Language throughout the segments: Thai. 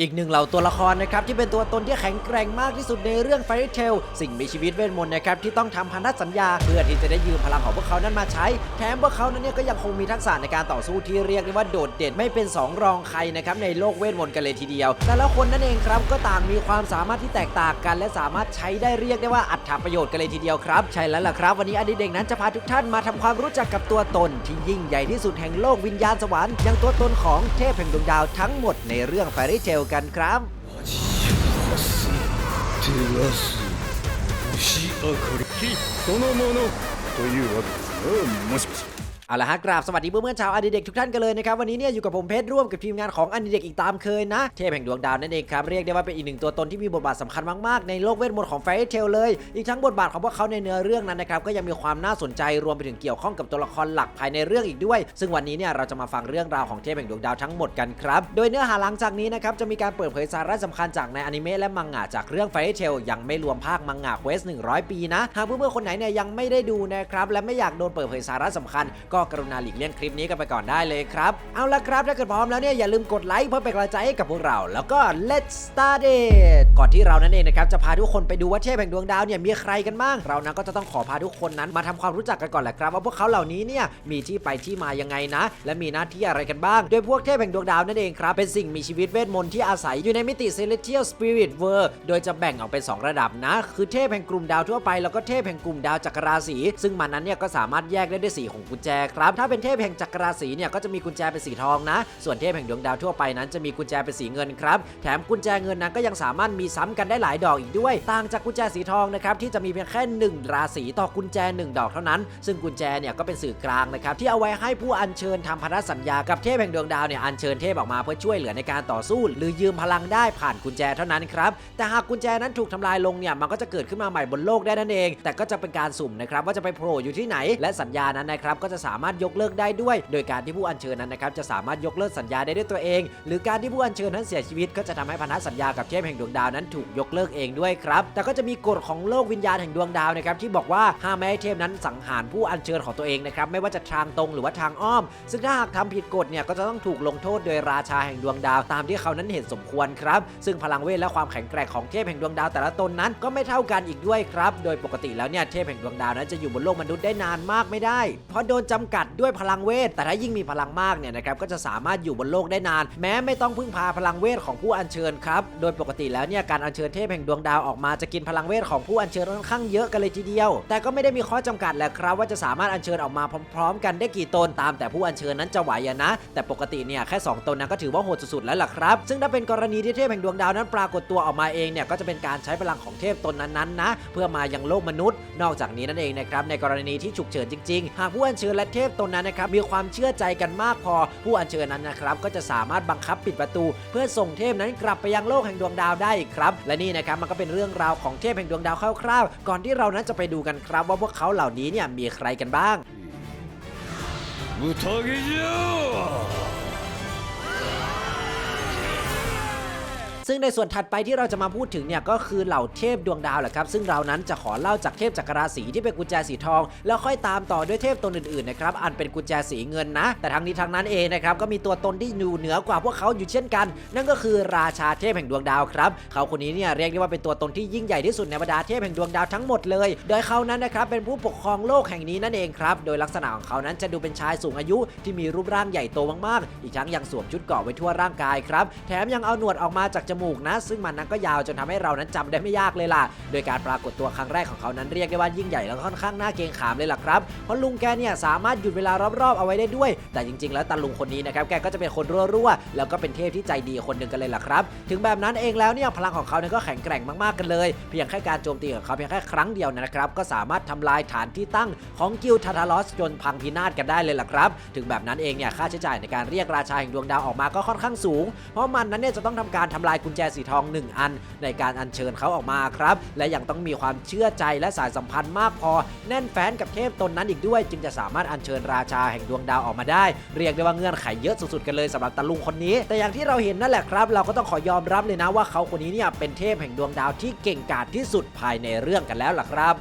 อีกหนึ่งเหล่าตัวละครนะครับที่เป็นตัวตนที่แข็งแกร่งมากที่สุดในเรื่อง Fairy Tail สิ่งมีชีวิตเวทมนต์นะครับที่ต้องทำพันธสัญญา เพื่อที่จะได้ยืมพลังของพวกเขานั้นมาใช้ แถมพวกเขานั้นเนี่ยก็ยังคงมีทักษะในการต่อสู้ที่เรียกได้ว่าโดดเด่นไม่เป็นสองรองใครนะครับในโลกเวทมนต์กันเลยทีเดียว แต่ละคนนั่นเองครับก็ต่างมีความสามารถที่แตกต่างกัน และสามารถใช้ได้เรียกได้ว่าอัตถประโยชน์กันเลยทีเดียวครับใช่แล้วล่ะครับ วันนี้อดีตเด็กนั้นจะพาทุกท่านมาทำความรู้จักกับตัวตน ที่ยิ่งใหญ่ที่สุดแห่งโลกวิญญาณสวรรค์ยังตัวตนของเทพแห่งดวงดาวทั้งหมดในเรื่อง Fairy Tail กันครับ 照らす星明かり火そのものというわけですなもしもし เอาละฮะกราบสวัสดีเพื่อนๆชาวอดีเด็กทุกท่านกันเลยนะครับวันนี้เนี่ยอยู่กับผมเพชรร่วมกับทีมงานของอดีเด็กอีกตามเคยนะเทพแห่งดวงดาวนั่นเองครับเรียกได้ว่าเป็นอีกหนึ่งตัวตนที่มีบทบาทสำคัญมากๆในโลกเวทมนต์ของ Fairy Tail เลย อีกทั้งบทบาทของพวกเขาในเนื้อเรื่องนั้นนะครับก็ยังมีความน่าสนใจรวมไปถึงเกี่ยวข้องกับตัวละครหลักภายในเรื่องอีกด้วย ซึ่งวันนี้เนี่ยเราจะมาฟังเรื่องราวของเทพแห่งดวงดาวทั้งหมดกันครับโดยเนื้อหาหลังจากนี้นะครับจะมีการเปิดเผยสาระสำคัญจากในอนิเมะและมังงะจากเรื่อง Fairy Tail ยังไม่รวมภาคมังงะ Quest 100 ปีนะหากเพื่อนๆคนไหนเนี่ยยังไม่ได้ดูนะครับและไม่อยากโดนเปิดเผยสาระสำคัญก็กรุณาหลีกเลี่ยงคลิปนี้กันไปก่อนได้เลยครับ เอาละครับถ้าเกิดพร้อมแล้วเนี่ยอย่าลืมกดไลค์เพื่อเป็นกำลังใจให้กับพวกเรา แล้วก็ let's start it ก่อนที่เรานั่นเองนะครับจะพาทุกคนไปดูว่าเทพแห่งดวงดาวเนี่ยมีใครกันบ้าง เรานั้นก็จะต้องขอพาทุกคนนั้นมาทำความรู้จักกันก่อนแหละครับว่าพวกเขาเหล่านี้เนี่ยมีที่ไปที่มายังไงนะ และมีหน้าที่อะไรกันบ้าง โดยพวกเทพแห่งดวงดาวนั่นเองครับเป็นสิ่งมีชีวิตเวทมนต์ที่อาศัยอยู่ในมิติ celestial spirit world โดยจะแบ่งออกเป็น 2 ระดับนะ คือเทพแห่งกลุ่มดาวทั่วไปแล้วก็เทพแห่งกลุ่มดาวจักรราศีซึ่งมันนั้นเนี่ยก็สามารถแยกได้ด้วยสีของกุญแจครับ ถ้าเป็นเทพแห่งจักรราศีเนี่ยก็จะมีกุญแจเป็นสีทองนะ ส่วนเทพแห่งดวงดาวทั่วไปนั้นจะมีกุญแจเป็นสีเงินครับแถมกุญแจเงินนั้นก็ยังสามารถมีซ้ำกันได้หลายดอกอีกด้วย ต่างจากกุญแจสีทองนะครับที่จะมีเพียงแค่หนึ่งราศีต่อกุญแจหนึ่งดอกเท่านั้น ซึ่งกุญแจเนี่ยก็เป็นสื่อกลางนะครับที่เอาไว้ให้ผู้อัญเชิญทำพันธสัญญากับเทพแห่งดวงดาวเนี่ยอัญเชิญเทพออกมาเพื่อช่วยเหลือในการต่อสู้ หรือยืมพลังได้ผ่านกุญแจเท่านั้นครับแต่หากกุญแจนั้นถูกทำลายลงเนี่ยมันก็จะเกิดขึ้นมาใหม่บนโลกได้นั่นเอง แต่ก็จะเป็นการสุ่มนะครับว่าจะไปโผล่อยู่ที่ไหน และสัญญานั้นนะครับก็จะสาามารถยกเลิกได้ด้วย โดยการที่ผู้อัญเชิญนั้นนะครับจะสามารถยกเลิกสัญญาได้ด้วยตัวเอง หรือการที่ผู้อัญเชิญนั้นเสียชีวิต ก็จะทำให้พันธสัญญากับเทพแห่งดวงดาวนั้นถูกยกเลิกเองด้วยครับแต่ก็จะมีกฎของโลกวิญญาณแห่งดวงดาวนะครับที่บอกว่าห้ามไม่ให้เทพนั้นสังหารผู้อัญเชิญของตัวเองนะครับไม่ว่าจะทางตรงหรือว่าทางอ้อม ซึ่งถ้าหากทำผิดกฎเนี่ยก็จะต้องถูกลงโทษโดยราชาแห่งดวงดาวตามที่เขานั้นเห็นสมควรครับ ซึ่งพลังเวทและความแข็งแกร่งของเทพแห่งดวงดาวแต่ละตนนั้นก็ไม่เท่ากันอีกด้วยครับ โดยปกติแล้วเนี่ยเทพแห่งดวงดาวนั้นจะอยู่บนโลกมนุษย์ได้นานมากไม่ได้ เพราะโดนจำกัดด้วยพลังเวท แต่ถ้ายิ่งมีพลังมากเนี่ยนะครับก็จะสามารถอยู่บนโลกได้นาน แม้ไม่ต้องพึ่งพาพลังเวทของผู้อัญเชิญครับ โดยปกติแล้วเนี่ยการอัญเชิญเทพแห่งดวงดาวออกมาจะกินพลังเวทของผู้อัญเชิญค่อนข้างเยอะกันเลยทีเดียว แต่ก็ไม่ได้มีข้อจำกัดแหละครับ ว่าจะสามารถอัญเชิญออกมาพร้อมๆ กันได้กี่ตนตาม แต่ผู้อัญเชิญนั้นจะไหวนะ แต่ปกติเนี่ยแค่ 2 ตนนั้นก็ถือว่าโหดสุดๆแล้วล่ะครับ ซึ่งถ้าเป็นกรณีที่เทพแห่งดวงดาวนั้นปรากฏตัวออกมาเองเนี่ยก็จะเป็นการใช้พลังของเทพตนนั้นๆนะเพื่อมายังโลกมนุษย์ นอกจากนี้นั่นเองนะครับในกรณีที่ฉุกเฉินจริงๆ หากผู้อัญเชิญและเทพตนนั้นนะครับมีความเชื่อใจกันมากพอ ผู้อัญเชิญนั้นนะครับก็จะสามารถบังคับปิดประตู เพื่อส่งเทพนั้นกลับไปยังโลกแห่งดวงดาวได้อีกครับ และนี่นะครับมันก็เป็นเรื่องราวของเทพแห่งดวงดาวคร่าวๆ ก่อนที่เรานั้นจะไปดูกันครับว่าพวกเขาเหล่านี้เนี่ยมีใครกันบ้าง 宴じゃ ซึ่งในส่วนถัดไปที่เราจะมาพูดถึงเนี่ยก็คือเหล่าเทพดวงดาวแหละครับซึ่งเรานั้นจะขอเล่าจากเทพจักรราศีที่เป็นกุญแจสีทอง แล้วค่อยตามต่อด้วยเทพตนอื่นๆนะครับอันเป็นกุญแจสีเงินนะ แต่ทั้งนี้ทั้งนั้นเองนะครับก็มีตัวตนที่อยู่เหนือกว่าพวกเขาอยู่เช่นกัน นั่นก็คือราชาเทพแห่งดวงดาวครับเขาคนนี้เนี่ยเรียกได้ว่าเป็นตัวตนที่ยิ่งใหญ่ที่สุดในบรรดาเทพแห่งดวงดาวทั้งหมดเลย โดยเขานั้นนะครับเป็นผู้ปกครองโลกแห่งนี้นั่นเองครับโดยลักษณะของเขานั้นจะดูเป็นชายสูงอายุที่มีรูปร่างใหญ่โตมากๆ อีกทั้งยังสวมชุดเกราะไว้ทั่วร่างกายครับแถมยังเอาหนวดออกมาจากจมูกนะ ซึ่งมันนั้นก็ยาวจนทำให้เรานั้นจำได้ไม่ยากเลยล่ะ โดยการปรากฏตัวครั้งแรกของเขานั้นเรียกได้ว่ายิ่งใหญ่แล้วค่อนข้างน่าเกรงขามเลยล่ะครับเพราะลุงแกเนี่ยสามารถหยุดเวลารอบๆเอาไว้ได้ด้วย แต่จริง ๆ แล้วตาลุงคนนี้นะครับแกก็จะเป็นคนรั่วๆแล้วก็เป็นเทพที่ใจดีคนหนึ่งกันเลยล่ะครับ ถึงแบบนั้นเองแล้วเนี่ยพลังของเขาเนี่ยก็แข็งแกร่งมากๆกันเลย เพียงแค่การโจมตีของเขาเพียงแค่ครั้งเดียวนะครับก็สามารถทำลายฐานที่ตั้งของกิลทาทาลอสจนพังพินาศกันได้เลยล่ะครับ ถึงแบบนั้นเองเนี่ยค่าใช้จ่ายในการเรียกราชาแห่งดวงดาวออกมาก็ค่อนข้างสูง เพราะมันนั้นเนี่ยจะต้องทำการทำลายกุญแจสีทอง 1 อัน ในการอัญเชิญเขาออกมาครับ และยังต้องมีความเชื่อใจและสายสัมพันธ์มากพอ แน่นแฟ้นกับเทพตนนั้นอีกด้วย จึงจะสามารถอัญเชิญราชาแห่งดวงดาวออกมาได้ เรียกได้ว่าเงื่อนไขเยอะสุดๆกันเลยสำหรับตาลุงคนนี้ แต่อย่างที่เราเห็นนั่นแหละครับ เราก็ต้องขอยอมรับเลยนะว่าเขาคนนี้เนี่ยเป็นเทพแห่งดวงดาวที่เก่งกาจที่สุดภายในเรื่องกันแล้วล่ะครับ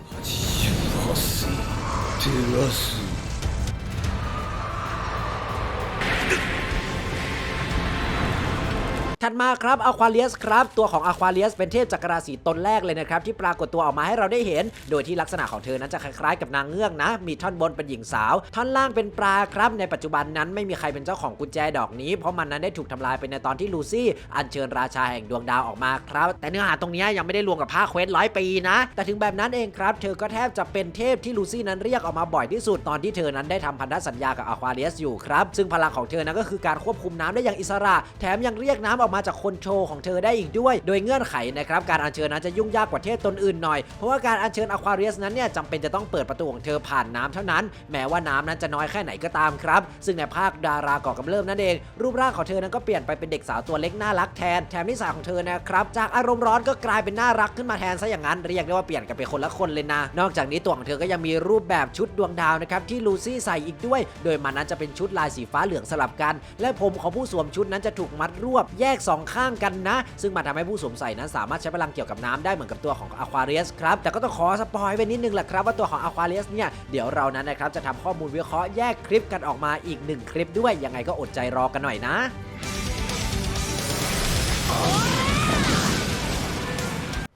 ถัดมาครับอควาเลียสครับ ตัวของอควาเลียสเป็นเทพจักรราศีตนแรกเลยนะครับ ที่ปรากฏตัวออกมาให้เราได้เห็น โดยที่ลักษณะของเธอนั้นจะคล้ายๆกับนางเงือกนะ มีท่อนบนเป็นหญิงสาว ท่อนล่างเป็นปลาครับ ในปัจจุบันนั้นไม่มีใครเป็นเจ้าของกุญแจดอกนี้ เพราะมันนั้นได้ถูกทำลายไปในตอนที่ลูซี่อัญเชิญราชาแห่งดวงดาวออกมาครับ แต่เนื้อหาตรงนี้ยังไม่ได้รวมกับภาคเควสร้อยปีนะ แต่ถึงแบบนั้นเองครับ เธอก็แทบจะเป็นเทพที่ลูซี่นั้นเรียกออกมาบ่อยที่สุดตอนที่เธอนั้นได้ทำพันธสัญญากับอควาเลียสอยู่ครับซึ่งพลังของเธอนั้นก็คือการควบคุมน้ำได้อย่างอิสระ แถมยังเรียกน้ำออกมาจากคอนโทรลของเธอได้อีกด้วย โดยเงื่อนไขนะครับการอัญเชิญนั้นจะยุ่งยากกว่าเทพตนอื่นหน่อย เพราะว่าการอัญเชิญอควาเลียสนั้นเนี่ยจำเป็นจะต้องเปิดประตูของเธอผ่านน้ำเท่านั้น แม้ว่าน้ำนั้นจะน้อยแค่ไหนก็ตามครับ ซึ่งในภาคดาราก่อกำเริบนั่นเอง รูปร่างของเธอนั้นก็เปลี่ยนไปเป็นเด็กสาวตัวเล็กน่ารักแทน แถมนิสัยของเธอนะครับจากอารมณ์ร้อนก็กลายเป็นน่ารักขึ้นมาแทนซะอย่างนั้นเรียกได้ว่าเปลี่ยนกันเป็นคนละคนเลยนะ นอกจากนี้ตัวของเธอก็ยังมีรูปแบบชุดดวงดาวนะครับที่ลูซี่ใส่อีกด้วย โดยมันนั้นจะเป็นชุดลายสีฟ้าเหลืองสลับกัน และผมของผู้สวมชุดนั้นจะถูกมัดรวบแยกสองข้างกันนะ ซึ่งมันทำให้ผู้สวมใส่นั้นสามารถใช้พลังเกี่ยวกับน้ำได้เหมือนกับตัวของอควาเรียสครับ แต่ก็ต้องขอสปอยไปนิดนึงแหละครับว่าตัวของอควาเรียสเนี่ย เดี๋ยวเรานั้นนะครับจะทำข้อมูลวิเคราะห์แยกคลิปกันออกมาอีกหนึ่งคลิปด้วยยังไงก็อดใจรอกันหน่อยนะ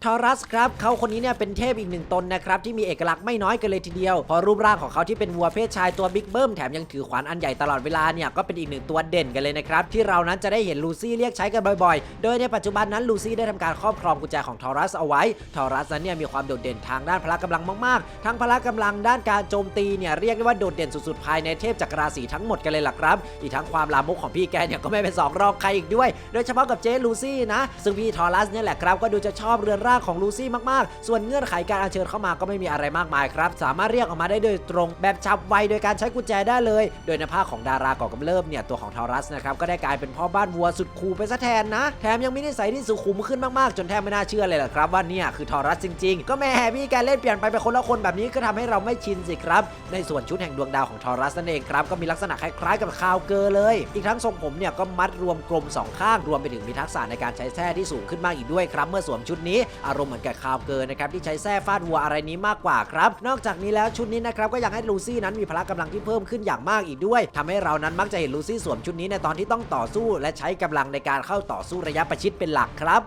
ทอรัสครับเขาคนนี้เนี่ยเป็นเทพอีกหนึ่งตนนะครับที่มีเอกลักษณ์ไม่น้อยกันเลยทีเดียวพราะรูปร่างของเขาที่เป็นวัวเพศชายตัวบิ๊กเบิ้มแถมยังถือขวานอันใหญ่ตลอดเวลาเนี่ยก็เป็นอีกหนึ่งตัวเด่นกันเลยนะครับที่เรานั้นจะได้เห็นลูซี่เรียกใช้กันบ่อยๆ โดยในปัจจุบันนั้นลูซี่ได้ทำการครอบครองกุญแจของทอรัสเอาไว้ทอรัสนั้นเนี่ยมีความโดดเด่นทางด้านพละกำลังมากๆ ทั้งพละกำลังด้านการโจมตีเนี่ยเรียกได้ว่าโดดเด่นสุดๆภายในเทพจักรราศีทั้งหมดกันเลยล่ะครับ อีกทั้งความลามกของพี่แกเนี่ยก็ไม่เป็นสองรองใครอีกด้วย โดยเฉพาะกับเจลูซี่นะซึ่งพี่ทอรัสเนี่ยแหละครับก็ดูจะชอบเรือนร่างของลูซี่มากๆ ส่วนเงื่อนไขการอัญเชิญเข้ามาก็ไม่มีอะไรมากมายครับ สามารถเรียกออกมาได้โดยตรงแบบฉับไวโดยการใช้กุญแจได้เลย โดยในภาคของดาราก่อกำเริบเนี่ยตัวของทอรัสนะครับก็ได้กลายเป็นพ่อบ้านวัวสุดคูลไปซะแทนนะ แถมยังมีนิสัยที่สุขุมขึ้นมากๆ จนแทบไม่น่าเชื่อเลยแหละครับว่าเนี่ยคือทอรัสจริงๆ ก็แม่พี่แกเล่นเปลี่ยนไปเป็นคนละคนแบบนี้ก็ทำให้เราไม่ชินสิครับ ในส่วนชุดแห่งดวงดาวของทอรัสนั่นเองครับก็มีลักษณะคล้ายๆกับคาวเกอร์เลย อีกทั้งทรงผมเนี่ยก็มัดรวมกลมสองข้างรวมไปถึงมีทักษะในการใช้แส้ที่สูงขึ้นมากอีกด้วยครับ เมื่อสวมชุดนี้อารมณ์เหมือนกับคาวเกินนะครับที่ใช้แส้ฟาดวัวอะไรนี้มากกว่าครับ นอกจากนี้แล้วชุดนี้นะครับก็ยังให้ลูซี่นั้นมีพละกำลังที่เพิ่มขึ้นอย่างมากอีกด้วยทำให้เรานั้นมักจะเห็นลูซี่สวมชุดนี้ในตอนที่ต้องต่อสู้ และใช้กำลังในการเข้าต่อสู้ระยะประชิดเป็นหลักครับ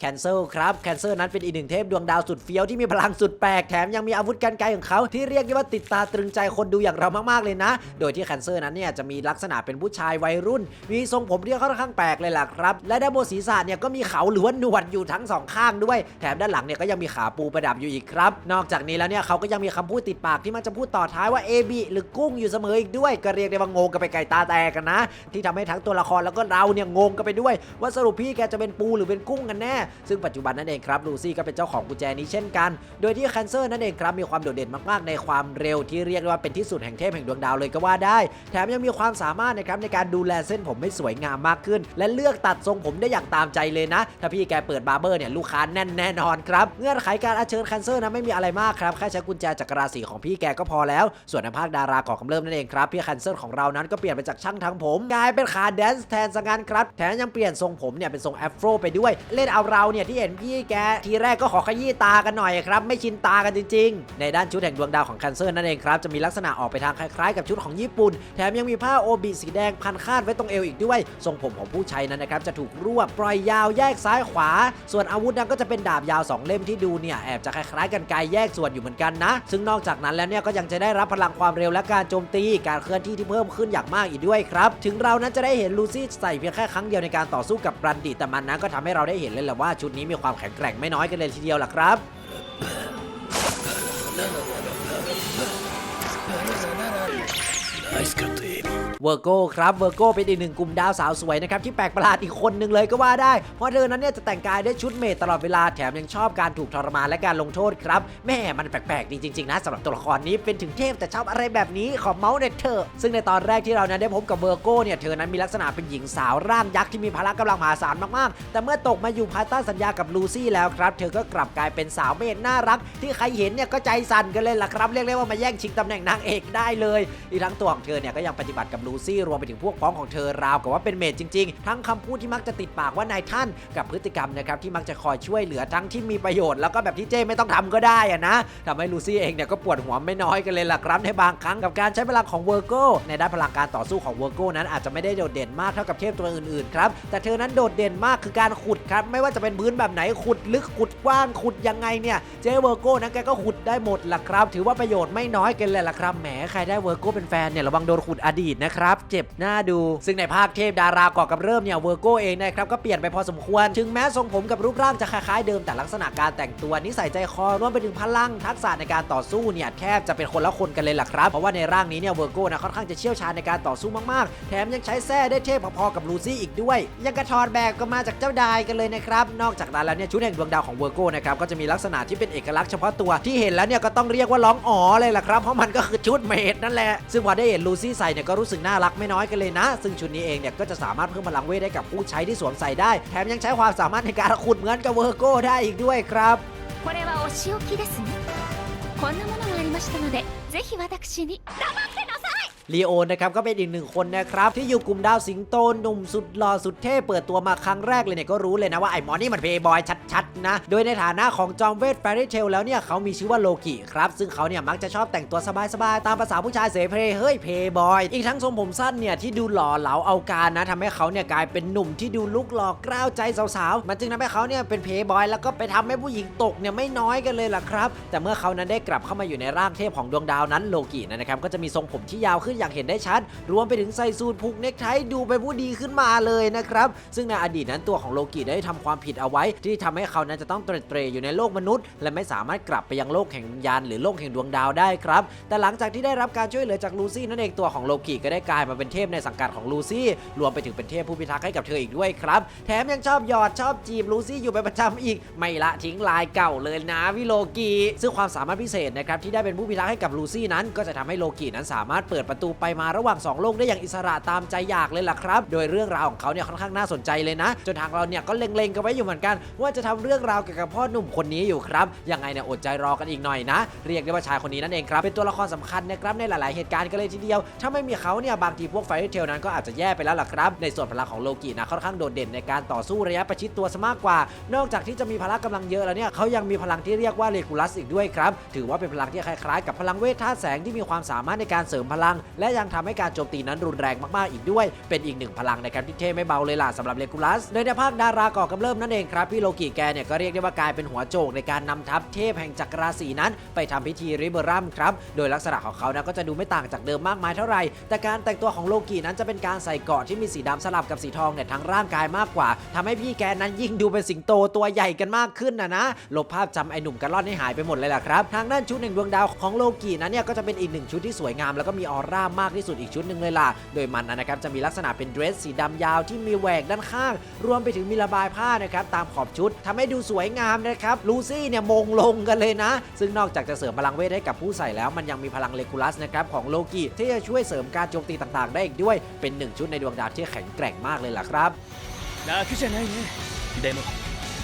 แคนเซิลครับแคนเซิลนั้นเป็นอีกหนึ่งเทพดวงดาวสุดเฟี้ยวที่มีพลังสุดแปลกแถมยังมีอาวุธกันไกลของเขาที่เรียกได้ว่าติดตาตรึงใจคนดูอย่างเรามากๆเลยนะ โดยที่แคนเซิลนั้นเนี่ยจะมีลักษณะเป็นผู้ชายวัยรุ่น มีทรงผมที่ค่อนข้างแปลกเลยล่ะครับ และด้านบนศีรษะเนี่ยก็มีเขาหรือว่าหนวดอยู่ทั้งสองข้างด้วย แถมด้านหลังเนี่ยก็ยังมีขาปูประดับอยู่อีกครับ นอกจากนี้แล้วเนี่ยเขาก็ยังมีคำพูดติดปากที่มันจะพูดต่อท้ายว่า AB หรือกุ้งอยู่เสมออีกด้วย ก็เรียกได้ว่างงกันไปไก่ตาแตกกันนะ ที่ทำให้ทั้งตัวละครแล้วก็เราเนี่ยงงกันไปด้วย ว่าสรุปพี่แกจะเป็นปูหรือเป็นกุ้งกันแน่ซึ่งปัจจุบันนั้นเองครับลูซี่ก็เป็นเจ้าของกุญแจนี้เช่นกัน โดยที่แคนเซอร์นั่นเองครับมีความโดดเด่นมากๆ ในความเร็วที่เรียกว่าเป็นที่สุดแห่งเทพแห่งดวงดาวเลยก็ว่าได้ แถมยังมีความสามารถนะครับในการดูแลเส้นผมให้สวยงามมากขึ้น และเลือกตัดทรงผมได้อย่างตามใจเลยนะ ถ้าพี่แกเปิดบาร์เบอร์เนี่ยลูกค้าแน่นแน่นอนครับเงื่อนไขการอัญเชิญแคนเซอร์นะไม่มีอะไรมากครับแค่ใช้กุญแจจักรราศีของพี่แกก็พอแล้ว ส่วนในภาคดาราก่อกำเริบนั่นเองครับพี่แคนเซอร์ของเรานั้นก็เปลี่ยนไปจากช่างทำผมกลายเป็นขาแดนซ์แทนซะงั้นครับแถมยังเปลี่ยนทรงผมเนี่ยเป็นทรงแอฟโรไปด้วยเล่นเอาเราเนี่ยที่เห็นพี่แกทีแรกก็ขอขยี้ตากันหน่อยครับไม่ชินตากันจริง ๆ ในด้านชุดแห่งดวงดาวของแคนเซอร์นั่นเองครับจะมีลักษณะออกไปทางคล้ายๆกับชุดของญี่ปุ่น แถมยังมีผ้าโอบิสีแดงพันคาดไว้ตรงเอวอีกด้วย ทรงผมของผู้ใช้นั้นนะครับจะถูกรวบปล่อยยาวแยกซ้ายขวา ส่วนอาวุธนั้นก็จะเป็นดาบยาวสองเล่มที่ดูเนี่ยแอบจะคล้ายๆกันไกลแยกส่วนอยู่เหมือนกันนะ ซึ่งนอกจากนั้นแล้วเนี่ยก็ยังจะได้รับพลังความเร็วและการโจมตีการเคลื่อนที่ที่เพิ่มขึ้นอย่างมากอีกด้วยครับ ถึงเรานั้นจะได้เห็นลูซี่ใส่เพียงแค่ครั้งเดียวในการต่อสู้กับรันดิแต่มันนั้นก็ทำให้เราได้เห็นเลยแหละว่ชุดนี้มีความแข็งแกร่งไม่น้อยกันเลยทีเดียวล่ะครับ ナイスカットエビ เวอร์โก้ครับเวอร์โก้เป็นอีกหนึ่งกลุ่มดาวสาวสวยนะครับที่แปลกประหลาดอีกคนหนึ่งเลยก็ว่าได้ เพราะเธอนั้นเนี่ยจะแต่งกายด้วยชุดเมดตลอดเวลาแถมยังชอบการถูกทรมานและการลงโทษครับแม่มันแปลกๆดีจริงๆนะสำหรับตัวละครนี้เป็นถึงเทพแต่ชอบอะไรแบบนี้ขอเมาส์เน็ตเธอะซึ่งในตอนแรกที่เรานั้นได้พบกับเวอร์โก้เนี่ยเธอนั้นมีลักษณะเป็นหญิงสาวร่างยักษ์ที่มีพละกำลังมหาศาลมากๆ แต่เมื่อตกมาอยู่ภายใต้สัญญากับลูซี่แล้วครับ เธอก็กลับกลายเป็นสาวเมดน่ารัก ที่ใครเห็นเนี่ยก็ใจสั่นกันเลยล่ะครับเรียกได้ว่ามาแย่งชิงตำแหน่งนางเอกได้เลยอีกทั้งตัวของเธอเนี่ยก็ยังปฏิบัติกับลูซี่รวมไปถึงพวกพ้องของเธอราวกับว่าเป็นเมดจริง ๆ ทั้งคำพูดที่มักจะติดปากว่านายท่านกับพฤติกรรมนะครับที่มักจะคอยช่วยเหลือทั้งที่มีประโยชน์แล้วก็แบบที่เจ้ไม่ต้องทำก็ได้อะนะทำให้ลูซี่เองเนี่ยก็ปวดหัวไม่น้อยกันเลยล่ะครับในบางครั้งกับการใช้พลังของเวอร์โกในด้านพลังการต่อสู้ของเวอร์โกนั้นอาจจะไม่ได้โดดเด่นมากเท่ากับเทพตัวอื่นๆครับแต่เธอนั้นโดดเด่นมากคือการขุดครับไม่ว่าจะเป็นพื้นแบบไหนขุดลึกขุดกว้างขุดยังไงเนี่ยเจเวอร์โกนั้นแกก็ขุดได้หมดล่ะครับ ถือว่าประโยชน์ไม่น้อยกันเลยล่ะครับแหมใครได้เวอร์โกเป็นแฟนเนี่ยระวังโดนขุดอดีตนะครับครับ เจ็บหน้าดู ซึ่งในภาคเทพดาราก่อกับเริ่มเนี่ยเวอร์โกเองนะครับก็เปลี่ยนไปพอสมควร ถึงแม้ทรงผมกับรูปร่างจะคล้ายๆเดิมแต่ลักษณะการแต่งตัวนิสัยใจคอรวมไปถึงพลังทักษะในการต่อสู้เนี่ยแทบจะเป็นคนละคนกันเลยล่ะครับ เพราะว่าในร่างนี้เนี่ยเวอร์โกนะค่อนข้างจะเชี่ยวชาญในการต่อสู้มากๆ แถมยังใช้แส้ได้เทพพอๆกับลูซี่อีกด้วย ยังกระทอนแบบก็มาจากเจ้าดายกันเลยนะครับ นอกจากนั้นแล้วเนี่ยชุดแห่งดวงดาวของเวอร์โกนะครับก็จะมีลักษณะที่เป็นเอกลักษณ์เฉพาะตัวที่เห็นแล้วเนี่ยก็ต้องเรียกว่าร้องอ๋อเลยล่ะครับเพราะมันก็คือชุดเมดนั่นแหละซึ่งพอได้เห็นลูซี่ใส่เนี่ยก็รู้สึกน่ารักไม่น้อยกันเลยนะ ซึ่งชุดนี้เองเนี่ยก็จะสามารถเพิ่มพลังเวทได้กับผู้ใช้ที่สวมใส่ได้ แถมยังใช้ความสามารถในการขุดเหมือนกับเวอร์โกได้อีกด้วยครับ これはお仕置きですね こんなものがありましたのでぜひ私に黙ってなさい ลีโอนะครับก็เป็นอีกหนึ่งคนนะครับที่อยู่กลุ่มดาวสิงโตหนุ่มสุดหล่อสุดเท่เปิดตัวมาครั้งแรกเลยเนี่ยก็รู้เลยนะว่าไอ้หมอนี่มันเพย์บอยชัดๆนะ โดยในฐานะของจอมเวทแฟรี่เทลแล้วเนี่ยเขามีชื่อว่าโลกิครับซึ่งเขาเนี่ยมักจะชอบแต่งตัวสบายๆ ตามภาษาผู้ชายเสเพลเฮ้ยเพย์บอยอีกทั้งทรงผมสั้นเนี่ยที่ดูหล่อเหลาเอาการนะทำให้เขาเนี่ยกลายเป็นหนุ่มที่ดูลุกหล่อกล้าวใจสาวๆมันจึงทำให้เขาเนี่ยเป็นเพย์บอยแล้วก็ไปทำให้ผู้หญิงตกเนี่ยไม่น้อยกันเลยล่ะครับ แต่เมื่อเขานั้นได้ กลับเข้ามาอยู่ในร่างเทพของดวงดาวนั้นโลกินะครับก็จะมีทรงผมที่ยาวขึ้นอย่างเห็นได้ชัด รวมไปถึงใส่สูทผูกเนคไทดูเป็นผู้ดีขึ้นมาเลยนะครับซึ่งในอดีตนั้นตัวของโลกิได้ทำความผิดเอาไว้ ที่ทำให้เขานั้นจะต้องเตร็ดเตรอยู่ในโลกมนุษย์ และไม่สามารถกลับไปยังโลกแห่งวิญญาณหรือโลกแห่งดวงดาวได้ครับแต่หลังจากที่ได้รับการช่วยเหลือจากลูซี่นั่นเองตัวของโลกิก็ได้กลายมาเป็นเทพในสังกัดของลูซี่รวมไปถึงเป็นเทพผู้พิทักษ์ให้กับเธออีกด้วยครับแถมยังชอบหยอดชอบจีบลูซี่อยู่เป็นประจำอีก ไม่ละทิ้งลายเก่าเลยนะวิโลกิซึ่งความสามารถพิเศษนะครับที่ได้เป็นผู้พิทักษ์ให้กับลูซี่นั้น ก็จะทำให้โลกินั้นสามารถเปิดประตูไปมาระหว่างสองโลกได้อย่างอิสระตามใจอยากเลยล่ะครับ โดยเรื่องราวของเขาเนี่ยค่อนข้างน่าสนใจเลยนะ จนทางเราเนี่ยก็เล็งๆกันไว้อยู่เหมือนกัน ว่าจะทำเรื่องราวเกี่ยวกับพ่อหนุ่มคนนี้อยู่ครับยังไงเนี่ยอดใจรอกันอีกหน่อยนะ เรียกได้ว่าชายคนนี้นั่นเองครับเป็นตัวละครสำคัญนะครับในหลาย ๆเหตุการณ์กันเลยทีเดียว ถ้าไม่มีเขาเนี่ยบางทีพวกไฟเทลนั้นก็อาจจะแย่ไปแล้วล่ะครับ ในส่วนพลังของโลกินะค่อนข้างโดดเด่นในการต่อสู้ระยะประชิดตัวซะมากกว่า นอกจากที่จะมีพละกำลังเยอะแล้วเนี่ยเขายังมีพลังที่เรียกว่าเลกูลัสอีกด้วยครับถือว่าเป็นพลังที่คล้ายๆ กับพลังเวทธาตุแสงที่มีความสามารถในการเสริมพลัง และยังทำให้การโจมตีนั้นรุนแรงมากๆอีกด้วย เป็นอีกหนึ่งพลังนะครับที่เท่ไม่เบาเลยล่ะสำหรับเลกูลัสโดยในภาคดาราก่อกำเริ่มนั่นเองครับพี่โลกิแกเนี่ยก็เรียกได้ว่ากลายเป็นหัวโจกในการนำทัพเทพแห่งจักรราศีนั้น ไปทำพิธีริเบอรัมครับโดยลักษณะของเขานะก็จะดูไม่ต่างจากเดิมมากมายเท่าไหร่แต่การแต่งตัวของโลกินั้นจะเป็นการใส่เกราะที่มีสีดำสลับกับสีทองเนี่ยทั้งร่างกายมากกว่าทำให้พี่แกนั้นยิ่งดูเป็นสิงโตตัวใหญ่กันมากขึ้นนะนะลบภาพจำไอ้หนุ่มกระล่อนให้หายไปหมดเลยล่ะครับทางด้าชุดหนึ่งดวงดาวของโลกินั้นเนี่ยก็จะเป็นอีกหนึ่งชุดที่สวยงามแล้วก็มีออร่ามากที่สุดอีกชุดหนึ่งเลยล่ะโดยมันนะครับจะมีลักษณะเป็นเดรสสีดำยาวที่มีแหวกด้านข้าง รวมไปถึงมีระบายผ้านะครับตามขอบชุดทำให้ดูสวยงามนะครับลูซี่เนี่ยมงลงกันเลยนะ ซึ่งนอกจากจะเสริมพลังเวทให้กับผู้ใส่แล้ว มันยังมีพลังเลกูลัสนะครับของโลกิที่จะช่วยเสริมการโจมตีต่างๆ ได้อีกด้วยเป็นหนึ่งชุดในดวงดาวที่แข็งแกร่งมากเลยล่ะครับ 楽じゃないねでも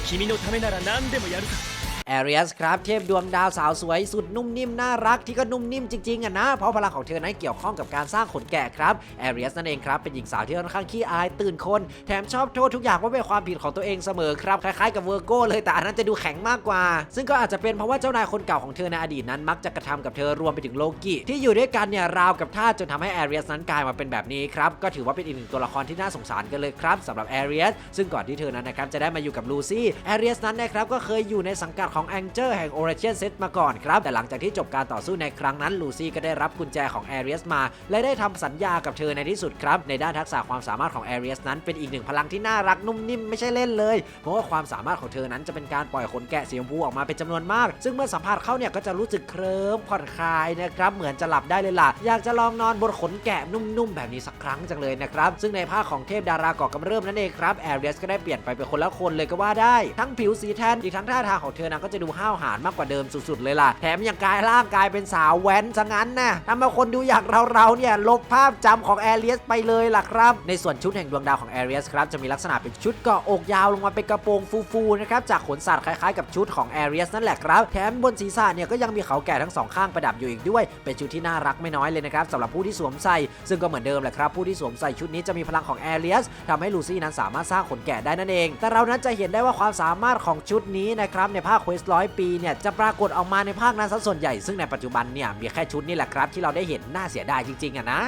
君のためなら何でもやるさ แอเรียสครับเทพดวงดาวสาวสวยสุดนุ่มนิ่มน่ารักที่ก็นุ่มนิ่มจริงๆอะนะ เพราะพลังของเธอนั้นเกี่ยวข้องกับการสร้างขนแกะครับแอเรียสนั่นเองครับเป็นหญิงสาวที่ค่อนข้างขี้อายตื่นคน แถมชอบโทษทุกอย่างว่าเป็นความผิดของตัวเองเสมอครับคล้ายๆกับเวอร์โก้เลยแต่อันนั้นจะดูแข็งมากกว่า ซึ่งก็อาจจะเป็นเพราะว่าเจ้านายคนเก่าของเธอในอดีตนั้นมักจะกระทำกับเธอรวมไปถึงโลกิที่อยู่ด้วยกันเนี่ยราวกับท่าจนทำให้แอเรียสนั้นกลายมาเป็นแบบนี้ครับก็ถือว่าเป็นอีกหนึ่งตัวละครที่น่าสงสารกันเลยครับสำหรับแอเรียสซึ่งก่อนที่เธอนั้นนะครับจะได้มาอยู่กับลูซี่แอเรียสนั้นนะครับก็เคยอยู่ในสังกัดของแองเจอร์แห่งโอเรเชียนเซตมาก่อนครับ แต่หลังจากที่จบการต่อสู้ในครั้งนั้นลูซี่ก็ได้รับกุญแจของแอเรียสมา และได้ทำสัญญากับเธอในที่สุดครับ ในด้านทักษะความสามารถของแอเรียสนั้นเป็นอีกหนึ่งพลังที่น่ารักนุ่มนิ่มไม่ใช่เล่นเลย เพราะว่าความสามารถของเธอนั้นจะเป็นการปล่อยขนแกะสีชมพูออกมาเป็นจำนวนมาก ซึ่งเมื่อสัมผัสเข้าเนี่ยก็จะรู้สึกเคลิ้มผ่อนคลายนะครับเหมือนจะหลับได้เลยล่ะอยากจะลองนอนบนขนแกะนุ่มๆแบบนี้สักครั้งจังเลยนะครับซึ่งในภาคของเทพดาราก่อกำเริ่มนั่นเองครับแอเรียสก็ได้เปลี่ยนไปเป็นคนละคนเลยก็ว่าได้ ทั้งผิวสีแทนอีกทั้งท่าทางของเธอนั้นก็จะดูห้าวหาญมากกว่าเดิมสุด ๆ เลยล่ะ แถมยังกลายร่างกายเป็นสาวแว้นซะงั้นนะทำให้คนดูอย่างเราๆเนี่ยลบภาพจำของแอเรียสไปเลยล่ะครับ ในส่วนชุดแห่งดวงดาวของแอเรียสครับจะมีลักษณะเป็นชุดเกาะอกยาวลงมาเป็นกระโปรงฟูๆนะครับจากขนสัตว์คล้ายๆกับชุดของแอเรียสนั่นแหละครับแถมบนศีรษะเนี่ยก็ยังมีเขาแก่ทั้งสองข้างประดับอยู่อีกด้วย เป็นชุดที่น่ารักไม่น้อยเลยนะครับสำหรับผู้ที่สวมใส่ซึ่งก็เหมือนเดิมแหละครับผู้ที่สวมใส่ชุดนี้จะมีพลังของแอเรียสทำให้ลูซี่นั้นสามารถสร้างขนแกะได้นั่นเอง แต่เรานั้นจะเห็นได้ว่าความสามารถของชุดนี้นะครับในภาคเควสร้อยปีเนี่ยจะปรากฏออกมาในภาคนั้นซะส่วนใหญ่ซึ่งในปัจจุบันเนี่ยมีแค่ชุดนี่แหละครับ ที่เราได้เห็นน่าเสียดายจริงๆอะนะ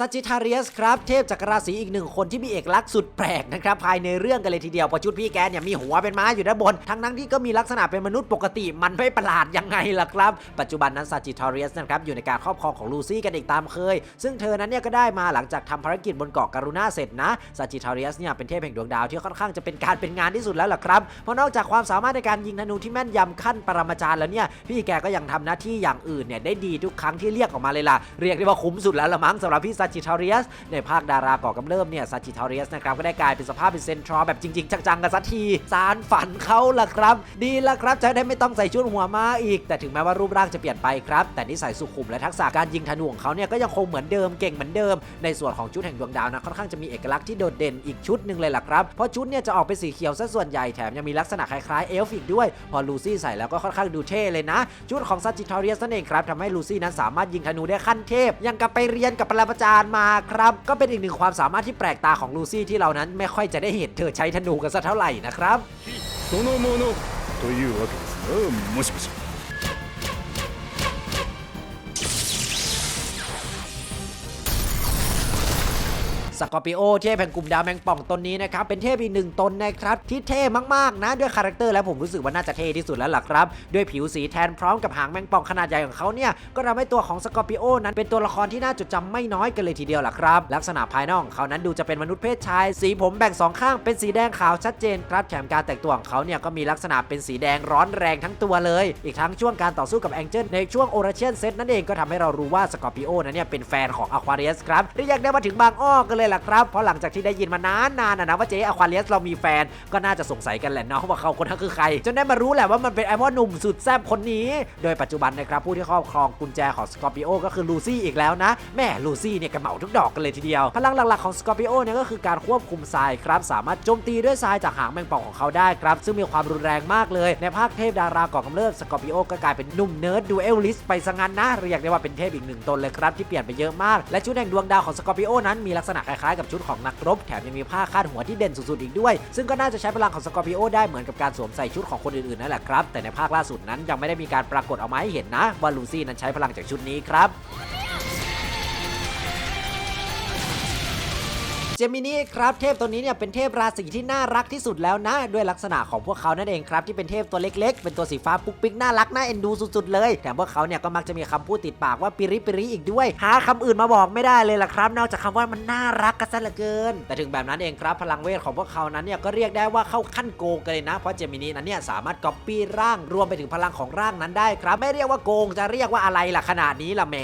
สัจิทาเรียสครับเทพจักรราศีอีกหนึ่งคนที่มีเอกลักษณ์สุดแปลกนะครับภายในเรื่องกันเลยทีเดียวเพอชุดพี่แกเนี่ยมีหัวเป็นม้าอยู่ด้านบน ทั้งนั้นที่ก็มีลักษณะเป็นมนุษย์ปกติมันไม่ประหลาดยังไงล่ะครับ ปัจจุบันนั้นสัจิทาเรียสนะครับอยู่ในการครอบครองของลูซี่กันอีกตามเคย ซึ่งเธอนั้นเนี่ยก็ได้มาหลังจากทำภารกิจบนเกาะการุณาเสร็จนะสัจิทาเรียสเนี่ยเป็นเทพแห่งดวงดาวที่ค่อนข้างจะเป็นการเป็นงานที่สุดแล้วล่ะครับเพราะนอกจากความสามารถในการยิงธนูที่แม่นยำขั้นปรมาจารย์แล้วเนี่ยพี่แกก็ยังทำหน้าที่อย่างอื่นเนี่ยได้ดีทุกครั้งที่เรียกออกมาเลยล่ะเรียกได้ว่าคุ้มสุดแล้วละมั้งสำหรับพี่สัจิทาเรียส ในภาคดาราก่อกำเริบเนี่ยซาจิทอเรียสนะครับก็ได้กลายเป็นสภาพเป็นเซนทรอลแบบจริง ๆ จังๆกันสักทีสารฝันเขาล่ะครับ ดีละครับจะได้ไม่ต้องใส่ชุดหัวม้าอีก แต่ถึงแม้ว่ารูปร่างจะเปลี่ยนไปครับ แต่นิสัยสุขุมและทักษะการยิงธนูของเขาเนี่ยก็ยังคงเหมือนเดิมเก่งเหมือนเดิม ในส่วนของชุดแห่งดวงดาวนะค่อนข้างจะมีเอกลักษณ์ที่โดดเด่นอีกชุดหนึ่งเลยล่ะครับเพราะชุดเนี่ยจะออกเป็นสีเขียวซะส่วนใหญ่แถมยังมีลักษณะคล้ายๆเอลฟ์อีกด้วย พอลูซี่ใส่แล้วก็ค่อนข้างดูเท่เลยนะ ชุดของซาจิทอเรียสนั่นเองครับทำให้ลูซี่นั้นสามารถยิงธนูได้ขั้นเทพยังกับไปเรียนกับปรมาจาย์มาครับ ก็เป็นอีกหนึ่งความสามารถที่แปลกตาของลูซี่ที่เรานั้นไม่ค่อยจะได้เห็นเธอใช้ธนูกันสักเท่าไหร่นะครับ そのものというわけですなもしもし สกอร์ปิโอเทพแห่งกลุ่มดาวแมงป่องตนนี้นะครับ เป็นเทพอีกหนึ่งตนนะครับที่เท่มากๆนะด้วยคาแรคเตอร์แล้วผมรู้สึกว่าน่าจะเท่ที่สุดแล้วล่ะครับ ด้วยผิวสีแทนพร้อมกับหางแมงป่องขนาดใหญ่ของเขาเนี่ยก็ทำให้ตัวของสกอร์ปิโอนั้นเป็นตัวละครที่น่าจดจำไม่น้อยกันเลยทีเดียวล่ะครับ ลักษณะภายนอกของเขานั้นดูจะเป็นมนุษย์เพศชาย สีผมแบ่งสองข้างเป็นสีแดงขาวชัดเจนครับแถมการแต่งตัวของเขาเนี่ยก็มีลักษณะเป็นสีแดงร้อนแรงทั้งตัวเลย อีกทั้งช่วงการต่อสู้กับแองเจิลในช่วงโอราเชียนเซตนั่นเองก็ทำให้เรารู้ว่าสกอร์ปิโอนั้นเนี่ยเป็นแฟนของอควาเรียสครับเรียกได้ว่าถึงบางอ้อกันเลยล่ะครับ เพราะหลังจากที่ได้ยินมานานๆนะนะว่าเจ๊อควาเรียสเรามีแฟนก็น่าจะสงสัยกันแหละเนาะว่าเขาคนนั้นคือใคร จนได้มารู้แหละว่ามันเป็นไอพ่อหนุ่มสุดแซ่บคนนี้ โดยปัจจุบันนะครับผู้ที่ครอบครองกุญแจของสกอร์ปิโอก็คือลูซี่อีกแล้วนะแม่ลูซี่เนี่ยกระเหมาทุกดอกกันเลยทีเดียว พลังหลักๆของสกอร์ปิโอเนี่ยก็คือการควบคุมทรายครับสามารถโจมตีด้วยทรายจากหางแมงป่องของเขาได้ครับ ซึ่งมีความรุนแรงมากเลย ในภาคเทพดาราก่อกำเริบสกอร์ปิโอก็กลายเป็นหนุ่มเนิร์ดดูเอลลิสไปซะงั้นนะเรียกได้ว่าเป็นเทพอีกหนึ่งตนเลยครับที่เปลี่ยนไปเยอะมากและชุดแห่งดวงดาวของสกอร์ปิโอนั้นมีลักษณะคคล้ายๆกับชุดของนักรบแถมยังมีผ้าคาดหัวที่เด่นสุดๆอีกด้วย ซึ่งก็น่าจะใช้พลังของสกอร์ปิโอได้เหมือนกับการสวมใส่ชุดของคนอื่นๆนั่นแหละครับ แต่ในภาคล่าสุดนั้นยังไม่ได้มีการปรากฏออกมาให้เห็นนะว่าลูซี่นั้นใช้พลังจากชุดนี้ครับ เจมินีครับเทพตัวนี้เนี่ยเป็นเทพราศีที่น่ารักที่สุดแล้วนะ ด้วยลักษณะของพวกเขานั่นเองครับที่เป็นเทพตัวเล็กๆ เป็นตัวสีฟ้าปุ๊กปิ๊กน่ารักน่าเอ็นดูสุดๆเลยแถมพวกเขาเนี่ยก็มักจะมีคำพูดติดปากว่าปิริปิริอีกด้วย หาคำอื่นมาบอกไม่ได้เลยล่ะครับ นอกจากคำว่ามันน่ารักกันซะเหลือเกิน แต่ถึงแบบนั้นเองครับพลังเวทของพวกเขานั้นเนี่ยก็เรียกได้ว่าเข้าขั้นโกงกันเลยนะ เพราะเจมินีนั้นเนี่ยสามารถก๊อปปี้ร่างรวมไปถึงพลังของร่างนั้นได้ครับไม่เรียกว่าโกงจะเรียกว่าอะไรล่ะขนาดนี้ล่ะแหม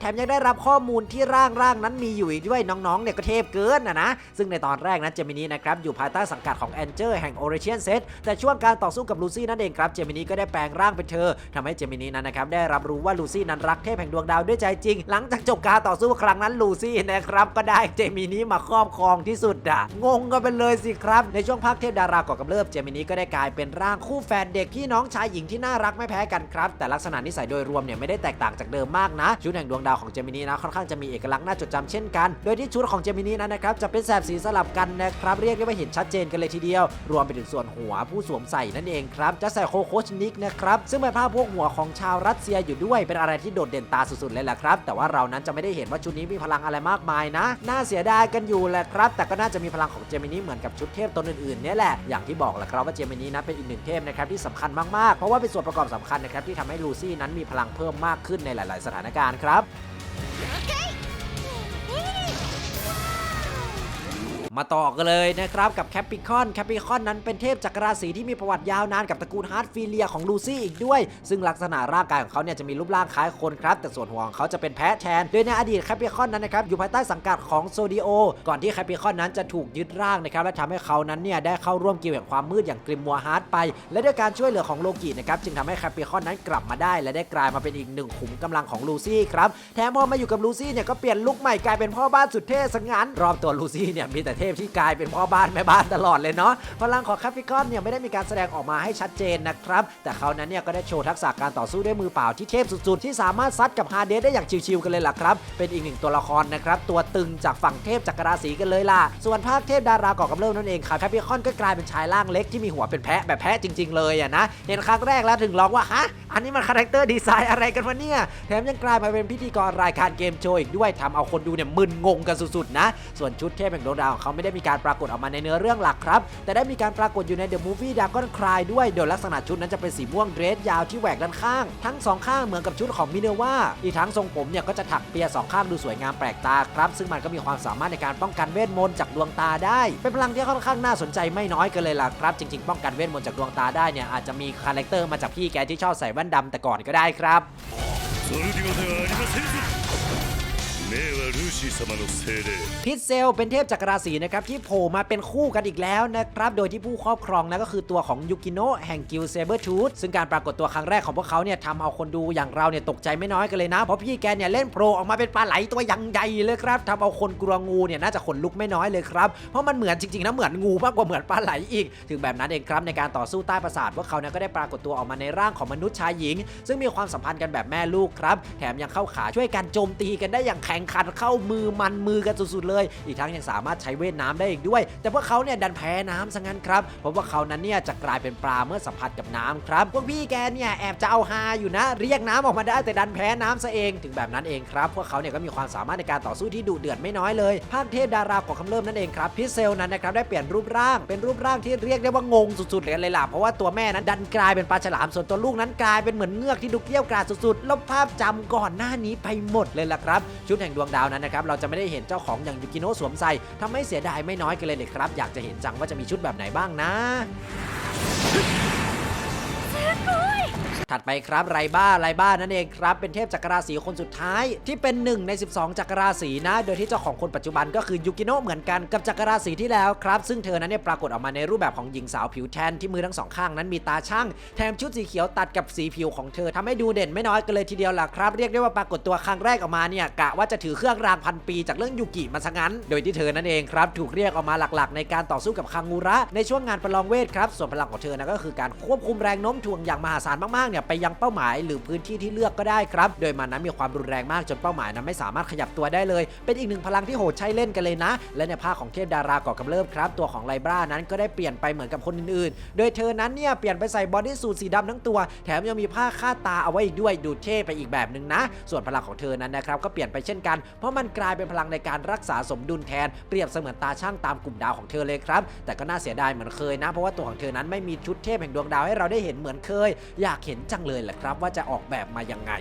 แถมยังได้รับข้อมูลที่ร่างร่างนั้นมีอยู่อีกด้วยน้องๆเนี่ยก็เทพเกินนะนะ ซึ่งในตอนแรกนั้นเจมินีนะครับอยู่ภายใต้สังกัดของแอนเจอร์แห่งโอเรเชียนเซตแต่ช่วงการต่อสู้กับลูซี่นั่นเองครับเจมินีก็ได้แปลงร่างเป็นเธอทำให้เจมินีนั้นนะครับได้รับรู้ว่าลูซี่นั้นรักเทพแห่งดวงดาวด้วยใจจริง หลังจากจบการต่อสู้ครั้งนั้นลูซี่นะครับก็ได้เจมินีมาครอบครองที่สุดอะงงกันไปเลยสิครับ ในช่วงภาคเทพดาราก่อกำเริบเจมินีก็ได้กลายเป็นร่างคู่แฝดเด็กพี่น้องชายหญิงที่น่ารักไม่แพ้กันครับแต่ลักษณะนิสัยโดยรวมเนี่ยไม่ได้แตกต่างจากเดิมมากนะชุดแห่งดวงดาวของเจมินีนะค่อนข้างจะมีเอกลักษณ์น่าจดจำเช่นกัน โดยที่ชุดของเจมินีนั้นนะครับจะเป็นแสบสีสลับกันนะครับเรียกได้ว่าเห็นชัดเจนกันเลยทีเดียว รวมไปถึงส่วนหัวผู้สวมใส่นั่นเองครับจะใส่โคโคชนิกนะครับซึ่งเป็นภาพพวกหัวของชาวรัสเซียอยู่ด้วยเป็นอะไรที่โดดเด่นตาสุดๆเลยแหละครับแต่ว่าเรานั้นจะไม่ได้เห็นว่าชุดนี้มีพลังอะไรมากมายนะ น่าเสียดายกันอยู่แหละครับ แต่ก็น่าจะมีพลังของเจมินีเหมือนกับชุดเทพตนอื่นๆเนี่ยแหละอย่างที่บอกแหละครับว่าเจมินีนั้นเป็นอีกหนึ่งเทพนะครับที่สำคัญมากๆเพราะว่าเป็นส่วนประกอบสำคัญนะครับที่ทำให้ลูซี่นั้นมีพลังเพิ่มมากขึ้นในหลาย ๆ สถานการณ์ครับ มาต่อกันเลยนะครับกับแคปปิคอนแคปปิคอนนั้นเป็นเทพจักรราศีที่มีประวัติยาวนานกับตระกูลฮาร์ดฟิเลียของลูซี่อีกด้วย ซึ่งลักษณะร่างกายของเขาเนี่ยจะมีรูปร่างคล้ายคนครับ แต่ส่วนหัวของเขาจะเป็นแพะแทน โดยในอดีตแคปปิคอนนั้นนะครับอยู่ภายใต้สังกัดของโซดิโอ ก่อนที่แคปปิคอนนั้นจะถูกยึดร่างนะครับและทำให้เขานั้นเนี่ยได้เข้าร่วมกิลด์แห่งความมืดอย่างกริมมัวฮาร์ดไป และด้วยการช่วยเหลือของโลกินะครับจึงทำให้แคปปิคอนนั้นกลับมาได้ และได้กลายมาเป็นอีกหนึ่งขุมกำลังของลูซี่ครับแถมพอมาอยู่กับลูซี่เนี่ยก็เปลี่ยนลุคใหม่กลายเป็นพ่อบ้านสุดเท่ซะงั้นรอบตัวลูซี่เนี่ยมีแต่เทพที่กลายเป็นพ่อบ้านแม่บ้านตลอดเลยเนาะพลังของแคปิคอนเนี่ยไม่ได้มีการแสดงออกมาให้ชัดเจนนะครับ แต่เขานั้นเนี่ยก็ได้โชว์ทักษะการต่อสู้ด้วยมือเปล่าที่เทพสุดๆ ที่สามารถซัดกับฮาเดสได้อย่างชิวๆกันเลยล่ะครับ เป็นอีกหนึ่งตัวละครนะครับตัวตึงจากฝั่งเทพจักรราศีกันเลยล่ะ ส่วนภาคเทพดาราก่อกำเริบนั่นเองครับแคปิคอนก็กลายเป็นชายร่างเล็กที่มีหัวเป็นแพะแบบแพะจริง ๆเลยอะนะเห็นครั้งแรกแล้วถึงร้องว่าฮะอันนี้มันคาแรคเตอร์ดีไซน์อะไรกันวะเนี่ยแถมยังกลายมาเป็นพิธีกรรายการเกมโชว์อีกด้วยทำเอาคนดูเนี่ยมึนงงกันสุดๆนะส่วนชุดเทพแห่งดวงดาวของเขาไม่ได้มีการปรากฏออกมาในเนื้อเรื่องหลักครับ แต่ได้มีการปรากฏอยู่ในเด The Movie Dragon Cry ด้วยโดยลักษณะชุดนั้นจะเป็นสีม่วงเดรสยาวที่แหวกด้านข้าง ทั้งสองข้างเหมือนกับชุดของมิเนว่าอีกทั้งทรงผมเนี่ยก็จะถักเปียสองข้างดูสวยงามแปลกตาครับ ซึ่งมันก็มีความสามารถในการป้องกันเวทมนต์จากดวงตาได้ เป็นพลังที่ค่อนข้างน่าสนใจไม่น้อยกันเลยล่ะครับ จริง ๆ ป้องกันเวทมนต์จากดวงตาได้เนี่ยอาจจะมีคาแรคเตอร์มาจากพี่แกที่ชอบใส่แว่นดำแต่ก่อนก็ได้ครับ はありませんぞ命はルーシー様の精霊 พิษเซลเป็นเทพจักรราศีนะครับที่โผล่มาเป็นคู่กันอีกแล้วนะครับ โดยที่ผู้ครอบครองนั้นก็คือตัวของยูกิโนะแห่งกิลเซเบอร์ทูธซึ่งการปรากฏตัวครั้งแรกของพวกเขาเนี่ยทำเอาคนดูอย่างเราเนี่ยตกใจไม่น้อยกันเลยนะ เพราะพี่แกเนี่ยเล่นโผล่ออกมาเป็นปลาไหลตัวอยังใหญ่เลยครับทำเอาคนกลัวงูเนี่ยน่าจะขนลุกไม่น้อยเลยครับเพราะมันเหมือนจริงๆนะเหมือนงูมากกว่าเหมือนปลาไหลอีก ถึงแบบนั้นเองครับในการต่อสู้ใต้ปราสาทพวกเขาเนี่ยก็ได้ปรากฏตัวออกมาในร่างของมนุษย์ชายหญิง ซึ่งมีความสัมพันธ์กันแบบแม่ลูกครับแถมยังเข้าขาช่วยกันโจมตีกันได้อย่างแข่ง ขันเข้ามือมันมือกันสุดๆเลย อีกทั้งยังสามารถใช้เวทน้ำได้อีกด้วย แต่พวกเขาเนี่ยดันแพ้น้ำซะงั้นครับ เพราะว่าเขานั้นเนี่ยจะกลายเป็นปลาเมื่อสัมผัสกับน้ำครับ พวกพี่แกเนี่ยแอบจะเอาฮาอยู่นะ เรียกน้ำออกมาได้แต่ดันแพ้น้ำซะเอง ถึงแบบนั้นเองครับ พวกเขาเนี่ยก็มีความสามารถในการต่อสู้ที่ดุเดือดไม่น้อยเลย ภาคเทพดาราของคำเริ่มนั่นเองครับ พิเซลนั้นนะครับได้เปลี่ยนรูปร่าง เป็นรูปร่างที่เรียกได้ว่างงสุดๆเลยเลยล่ะ เพราะว่าตัวแม่นั้นดันกลายเป็นปลาฉลาม ส่วนตัวลูกนั้นกลายเป็นเหมือนเงือกที่ดูเกี้ยวกราดสุดๆล้วภาพจำก่อนหน้านี้ไปหมดเลยล่ะครับ ชุดแห่งดวงดาวนั้นนะครับเราจะไม่ได้เห็นเจ้าของอย่างยูกิโนะสวมใส่ทำให้เสียดายไม่น้อยกันเลยเลยครับ อยากจะเห็นจังว่าจะมีชุดแบบไหนบ้างนะ ถัดไปครับไรบ้าไรบ้านั่นเองครับ เป็นเทพจักรราศีคนสุดท้าย ที่เป็นหนึ่งใน 12 จักรราศีนะ โดยที่เจ้าของคนปัจจุบันก็คือยูกิโนะเหมือนกันกับจักรราศีที่แล้วครับ ซึ่งเธอนั้นเนี่ยปรากฏออกมาในรูปแบบของหญิงสาวผิวแทนที่มือทั้งสองข้างนั้นมีตาช่างแถมชุดสีเขียวตัดกับสีผิวของเธอทำให้ดูเด่นไม่น้อยกันเลยทีเดียวล่ะครับ เรียกได้ว่าปรากฏตัวครั้งแรกออกมาเนี่ยกะว่าจะถือเครื่องรางพันปีจากเรื่องยูกิมาซะงั้น โดยที่เธอนั่นเองครับถูกเรียกออกมาหลักๆ ในการต่อสู้กับคังงูระในช่วงงานประลองเวทครับส่วนพลังของเธอนะก็คือการควบคุมแรงโน้มถ่วงอย่างมหาศาลมากๆเนี่ยไปยังเป้าหมาย หรือพื้นที่ที่เลือกก็ได้ครับ โดยมันนั้นมีความรุนแรงมากจนเป้าหมายนั้นไม่สามารถขยับตัวได้เลย เป็นอีกหนึ่งพลังที่โหดใช้เล่นกันเลยนะ และในภาคของเทพดาราก่อกำเริบครับตัวของไลบรานั้นก็ได้เปลี่ยนไปเหมือนกับคนอื่นๆ โดยเธอนั้นเนี่ยเปลี่ยนไปใส่บอดี้สูทสีดำทั้งตัว แถมยังมีผ้าคาดตาเอาไว้อีกด้วยดูเท่ไปอีกแบบหนึ่งนะ ส่วนพลังของเธอนั้นนะครับก็เปลี่ยนไปเช่นกัน เพราะมันกลายเป็นพลังในการรักษาสมดุลแทนเปรียบเสมือนตาช่างตามกลุ่มดาวของเธอเลยครับ แต่ก็น่าเสียดายเหมือนเคยนะ เพราะว่าตัวของเธอนั้นไม่มีชุดเทพแห่งดวงดาวให้เราได้เห็นเหมือนเคย อยากเห็นจังเลยแหละครับว่าจะออกแบบมายังไง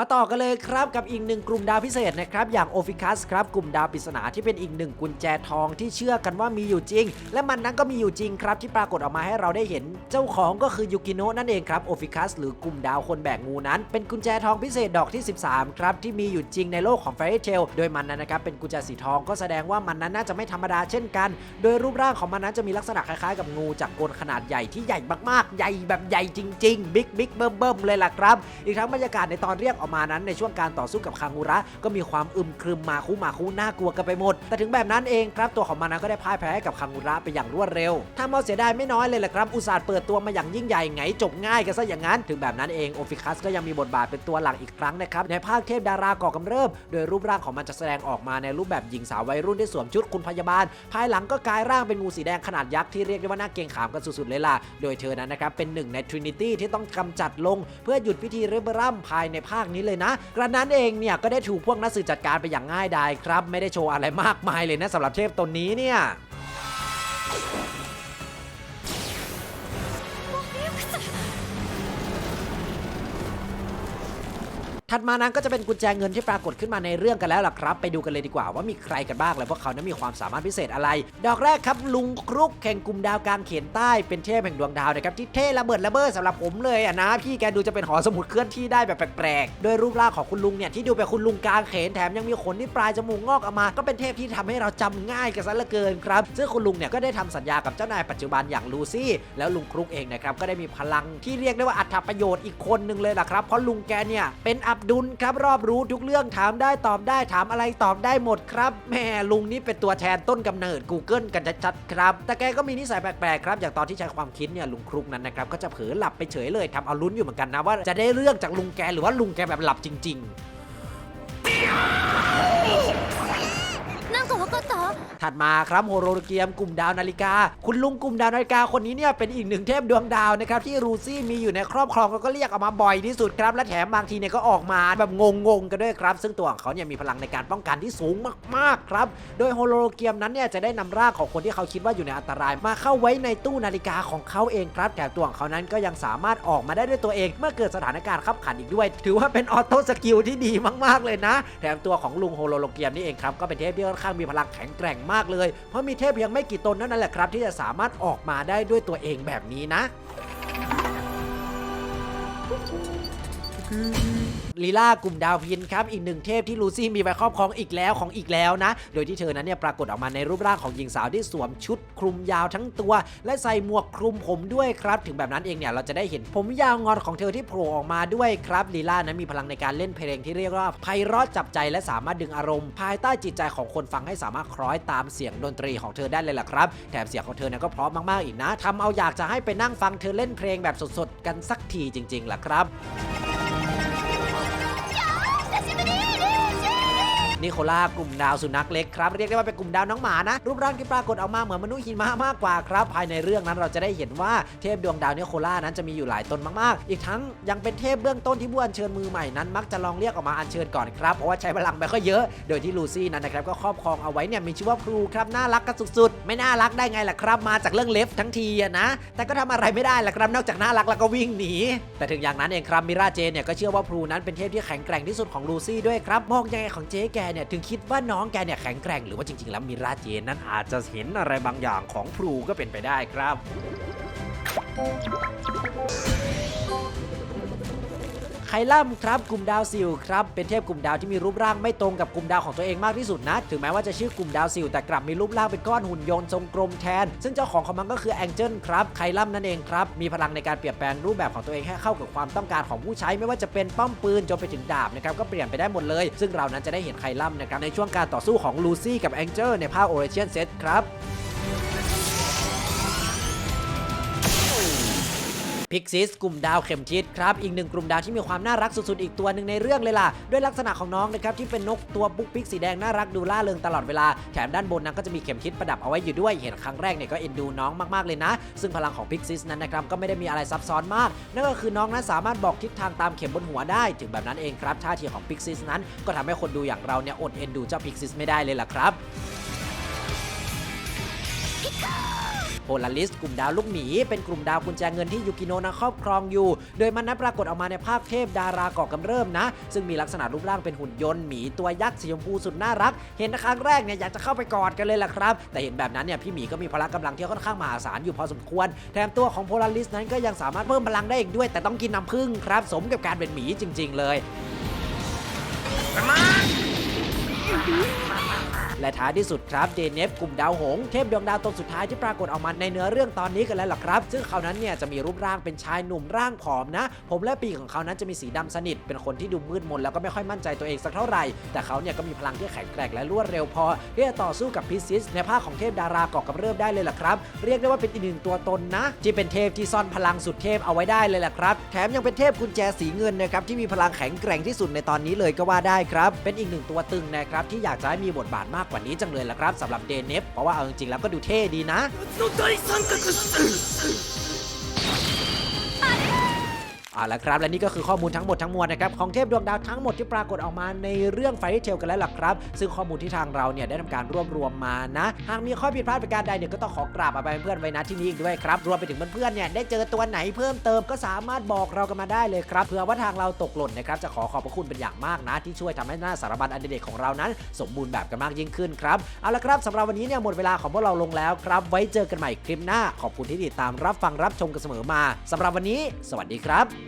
มาต่อกันเลยครับกับอีกหนึ่งกลุ่มดาวพิเศษนะครับอย่างโอฟิคัสครับกลุ่มดาวปริศนาที่เป็นอีกหนึ่งกุญแจทองที่เชื่อกันว่ามีอยู่จริง และมันนั้นก็มีอยู่จริงครับที่ปรากฏออกมาให้เราได้เห็น เจ้าของก็คือยูกิโนะนั่นเองครับโอฟิคัสหรือกลุ่มดาวคนแบกงูนั้น เป็นกุญแจทองพิเศษดอกที่ 13 ครับที่มีอยู่จริงในโลกของ Fairy Tail โดยมันนั้นนะครับเป็นกุญแจสีทองก็แสดงว่ามันนั้นน่าจะไม่ธรรมดาเช่นกัน โดยรูปร่างของมันนั้นจะมีลักษณะคล้ายๆ กับงูจากกลขนาดใหญ่ที่ใหญ่มากๆ ใหญ่แบบใหญ่จริงๆบิ๊กบิ๊กเบิ่มเบิ่มเลยล่ะครับ อีกทั้งบรรยากาศในตอนเรียกออกมานั้นในช่วงการต่อสู้กับคางูระก็มีความอึมครึมมาคูมาคูน่ากลัวกันไปหมด แต่ถึงแบบนั้นเองครับตัวของมันนั้นก็ได้พ่ายแพ้กับคางูระไปอย่างรวดเร็วถ้าเอาเสียดายไม่น้อยเลยแหละครับอุตส่าห์เปิดตัวมาอย่างยิ่งใหญ่ไงจบง่ายกันซะอย่างนั้น ถึงแบบนั้นเองโอฟิคัสก็ยังมีบทบาทเป็นตัวหลักอีกครั้งนะครับในภาคเทพดาราก่อกำเริบโดยรูปร่างของมันจะแสดงออกมาในรูปแบบหญิงสาววัยรุ่นที่สวมชุดคุณพยาบาล ภายหลังก็กลายร่างเป็นงูสีแดงขนาดยักษ์ที่เรียกได้ว่าน่าเกรงขามกันสุดๆเลยล่ะโดยเธอนั้นนะครับเป็นหนึ่งในทรินิตี้ที่ต้องกำจัดลง เพื่อหยุดพิธีเรเบรัมภายในภาคนี้เลยนะ กระนั้นเองเนี่ยก็ได้ถูกพวกนักสืบจัดการไปอย่างง่ายดายครับ ไม่ได้โชว์อะไรมากมายเลยนะสำหรับเทพตนนี้เนี่ย ถัดมานั้นก็จะเป็นกุญแจเงินที่ปรากฏขึ้นมาในเรื่องกันแล้วล่ะครับ ไปดูกันเลยดีกว่าว่ามีใครกันบ้างและพวกเขานั้นมีความสามารถพิเศษอะไร ดอกแรกครับลุงครุกแห่งกลุ่มดาวกลางเขนใต้เป็นเทพแห่งดวงดาวนะครับที่เท่ระเบิดระเบ้อสำหรับผมเลยอะนะพี่แกดูจะเป็นหอสมุดเคลื่อนที่ได้แบบแปลกๆโดยรูปร่างของคุณลุงเนี่ยที่ดูเป็นคุณลุงกลางเขนแถมยังมีขนที่ปลายจมูกงอกออกมา ก็เป็นเทพที่ทำให้เราจำง่ายกันซะเหลือเกินครับซึ่งคุณลุงเนี่ยก็ได้ทำสัญญากับเจ้านายปัจจุบันอย่างลูซี่ แล้วลุงครุกเองนะครับก็ได้มีพลังที่เรียกได้ว่าอัตประโยชน์อีกคนหนึ่งเลยล่ะครับเพราะลุงแกเนี่ยเป็นอับดุลครับรอบรู้ทุกเรื่องถามได้ตอบได้ถามอะไรตอบได้หมดครับแม่ลุงนี่เป็นตัวแทนต้นกำเนิด Google กันชัดๆครับ แต่แกก็มีนิสัยแปลกๆครับ อย่างตอนที่ใช้ความคิดเนี่ยลุงครุกนั้นนะครับก็จะเผลอหลับไปเฉยเลยทำเอาลุ้นอยู่เหมือนกันนะว่าจะได้เรื่องจากลุงแกหรือว่าลุงแกแบบหลับจริง ๆ กตถัดมาครับโฮโลเกียมกลุ่มดาวนาฬิกา คุณลุงกลุ่มดาวนาฬิกาคนนี้เนี่ยเป็นอีกหนึ่งเทพดวงดาวนะครับที่รูซี่มีอยู่ในครอบครองแล้วก็เรียกออกมาบ่อยที่สุดครับ และแถมบางทีเนี่ยก็ออกมาแบบงงๆกันด้วยครับ ซึ่งตัวของเขาเนี่ยมีพลังในการป้องกันที่สูงมากๆครับ โดยโฮโลเกียมนั้นเนี่ยจะได้นำร่างของคนที่เขาคิดว่าอยู่ในอันตราย มาเข้าไว้ในตู้นาฬิกาของเขาเองครับแถมตัวของเขานั้นก็ยังสามารถออกมาได้ด้วยตัวเอง เมื่อเกิดสถานการณ์ขับขันอีกด้วย ถือว่าเป็นออโต้สกิลที่ดีมากๆเลยนะ แถมตัวของลุงโฮโลเกียมนี่เองครับก็เป็นเทพที่ค่อนข้างมีพลแข็งแกร่งมากเลย เพราะมีเทพเพียงไม่กี่ตนเท่านั้นแหละครับ ที่จะสามารถออกมาได้ด้วยตัวเองแบบนี้นะ ลีลากลุ่มดาวพินครับอีกหนึ่งเทพที่ลูซี่มีไว้ครอบครองอีกแล้วของอีกแล้วนะ โดยที่เธอนั้นเนี่ยปรากฏออกมาในรูปร่างของหญิงสาวที่สวมชุดคลุมยาวทั้งตัว และใส่หมวกคลุมผมด้วยครับ ถึงแบบนั้นเองเนี่ยเราจะได้เห็นผมยาวงอนของเธอที่โผล่ออกมาด้วยครับลีลานั้นมีพลังในการเล่นเพลงที่เรียกว่าไพเราะจับใจและสามารถดึงอารมณ์ ภายใต้จิตใจของคนฟังให้สามารถคล้อยตามเสียงดนตรีของเธอได้เลยล่ะครับแถมเสียงของเธอเนี่ยก็เพราะมากๆอีกนะทำเอาอยากจะให้ไปนั่งฟังเธอเล่นเพลงแบบสดๆกันสักทีจริงๆล่ะครับ นิโคล่ากลุ่มดาวสุนัขเล็กครับเรียกได้ว่าเป็นกลุ่มดาวน้องหมานะรูปร่างที่ปรากฏออกมาเหมือนมนุษย์หิมะมากกว่าครับ ภายในเรื่องนั้นเราจะได้เห็นว่าเทพดวงดาวนิโคล่านั้นจะมีอยู่หลายตนมากๆ อีกทั้งยังเป็นเทพเบื้องต้นที่ผู้อัญเชิญมือใหม่นั้นมักจะลองเรียกออกมาอัญเชิญก่อนครับเพราะว่าใช้พลังไปก็เยอะ โดยที่ลูซี่นั้นนะครับก็ครอบครองเอาไว้เนี่ยมีชื่อว่าพลูครับน่ารักกันสุดๆ ไม่น่ารักได้ไงล่ะครับ มาจากเรื่องเล็บทั้งทีนะ แต่ก็ทำอะไรไม่ได้ล่ะครับนอกจากน่ารักแล้วก็วิ่งหนีแต่ถึงอย่างนั้นเองครับมิราเจนเนี่ยก็เชื่อว่าพลูนั้นเป็นเทพที่แข็งแกร่งที่สุดของลูซี่ด้วยครับมองยังไงของเจ๊แกเนี่ยถึงคิดว่าน้องแกเนี่ยแข็งแกร่งหรือว่าจริง ๆ แล้วมิราเจนนั้นอาจจะเห็นอะไรบางอย่างของพลูก็เป็นไปได้ครับ ไคลัมครับกลุ่มดาวซิลครับเป็นเทพกลุ่มดาวที่มีรูปร่างไม่ตรงกับกลุ่มดาวของตัวเองมากที่สุดนะ ถึงแม้ว่าจะชื่อกลุ่มดาวซิลแต่กลับมีรูปร่างเป็นก้อนหุ่นยนต์ทรงกลมแทน ซึ่งเจ้าของของมันก็คือแองเจิลครับไคลัมนั่นเองครับมีพลังในการเปลี่ยนแปลงรูปแบบของตัวเองให้เข้ากับความต้องการของผู้ใช้ไม่ว่าจะเป็นป้อมปืนจนไปถึงดาบนะครับก็เปลี่ยนไปได้หมดเลย ซึ่งเรานั้นจะได้เห็นไคลัมนะครับในช่วงการต่อสู้ของลูซี่กับแองเจิลในภาคโอเรเชียนเซตครับ พิกซิสกลุ่มดาวเข็มทิศครับอีกหนึ่งกลุ่มดาวที่มีความน่ารักสุดๆอีกตัวหนึ่งในเรื่องเลยล่ะด้วยลักษณะของน้องนะครับที่เป็นนกตัวปุ๊กปิ๊กสีแดงน่ารักดูล่าเริงตลอดเวลาแถมด้านบนนั้นก็จะมีเข็มทิศประดับเอาไว้อยู่ด้วยเห็นครั้งแรกเนี่ยก็เอ็นดูน้องมากๆเลยนะ ซึ่งพลังของพิกซิสนั้นนะครับก็ไม่ได้มีอะไรซับซ้อนมาก นั่นก็คือน้องนั้นสามารถบอกทิศทางตามเข็มบนหัวได้ ถึงแบบนั้นเองครับท่าทีของพิกซิสนั้นก็ทำให้คนดูอย่างเราเนี่ยอดเอ็นดูเจ้าพิกซิสไม่ได้เลยล่ะครับ โพลาริสกลุ่มดาวลูกหมี เป็นกลุ่มดาวกุญแจเงินที่ยูกิโนะนะครอบครองอยู่ โดยมันนั้นปรากฏออกมาในภาคเทพดาราก่อกำเริ่มนะ ซึ่งมีลักษณะรูปร่างเป็นหุ่นยนต์หมีตัวยักษ์สีชมพูสุดน่ารัก เห็นครั้งแรกเนี่ยอยากจะเข้าไปกอดกันเลยล่ะครับ แต่เห็นแบบนั้นเนี่ยพี่หมีก็มีพละกำลังที่ค่อนข้างมหาศาลอยู่พอสมควร แถมตัวของโพลาริสนั้นก็ยังสามารถเพิ่มพลังได้อีกด้วย แต่ต้องกินน้ำผึ้งครับ สมกับการเป็นหมีจริง ๆ เลย และท้ายที่สุดครับเดเนฟกลุ่มดาวหงส์เทพดวงดาวตนสุดท้ายที่ปรากฏออกมาในเนื้อเรื่องตอนนี้กันแล้วล่ะครับ ซึ่งเขานั้นเนี่ยจะมีรูปร่างเป็นชายหนุ่มร่างผอมนะ ผมและปีกของเขานั้นจะมีสีดำสนิท เป็นคนที่ดูมืดมนแล้วก็ไม่ค่อยมั่นใจตัวเองสักเท่าไหร่ แต่เขาเนี่ยก็มีพลังที่แข็งแกร่งและรวดเร็วพอที่จะต่อสู้กับพิซิสในภาคของเทพดาราก่อกำเริบได้เลยล่ะครับ เรียกได้ว่าเป็นอีกหนึ่งตัวตนนะ ที่เป็นเทพที่ซ่อนพลังสุดเทพเอาไว้ได้เลยล่ะครับ แถมยังเป็นเทพกุญแจสีเงินนะครับที่มีพลังแข็งแกร่งที่สุดในตอนนี้เลยก็ว่าได้ครับ เป็นอีกหนึ่งตัวตึงนะครับที่อยากจะให้มีบทบาทมากว่านี้จังเลยล่ะครับสำหรับเดเนฟเพราะว่าเอาจริงๆแล้วก็ดูเท่ดีนะ เอาละครับและนี่ก็คือข้อมูลทั้งหมดทั้งมวลนะครับของเทพดวงดาวทั้งหมดที่ปรากฏออกมาในเรื่องไฟเทลกันแล้วล่ะครับ ซึ่งข้อมูลที่ทางเราเนี่ยได้ทำการรวบรวมมานะหากมีข้อผิดพลาดประการใดเนี่ยก็ต้องขอกราบอาไปเพื่อนไว้นะที่นี้อีกด้วยครับรวมไปถึงเพื่อนๆเนี่ยได้เจอตัวไหนเพิ่มเติมก็สามารถบอกเรากันมาได้เลยครับเผื่อว่าทางเราตกหล่นนะครับจะขอขอบพระคุณเป็นอย่างมากนะ ที่ช่วยทำให้หน้าสารบัญอันเด็กของเรานั้น สมบูรณ์แบบกันมากยิ่งขึ้นครับเอาละครับสำหรับวันนี้เนี่ยหมดเวลาของพวกเราลงแล้วครับ ไว้เจอกันใหม่คลิปหน้า ขอบคุณที่ติดตามรับฟังรับชมกันเสมอมาสำหรับวันนี้ สวัสดีครับ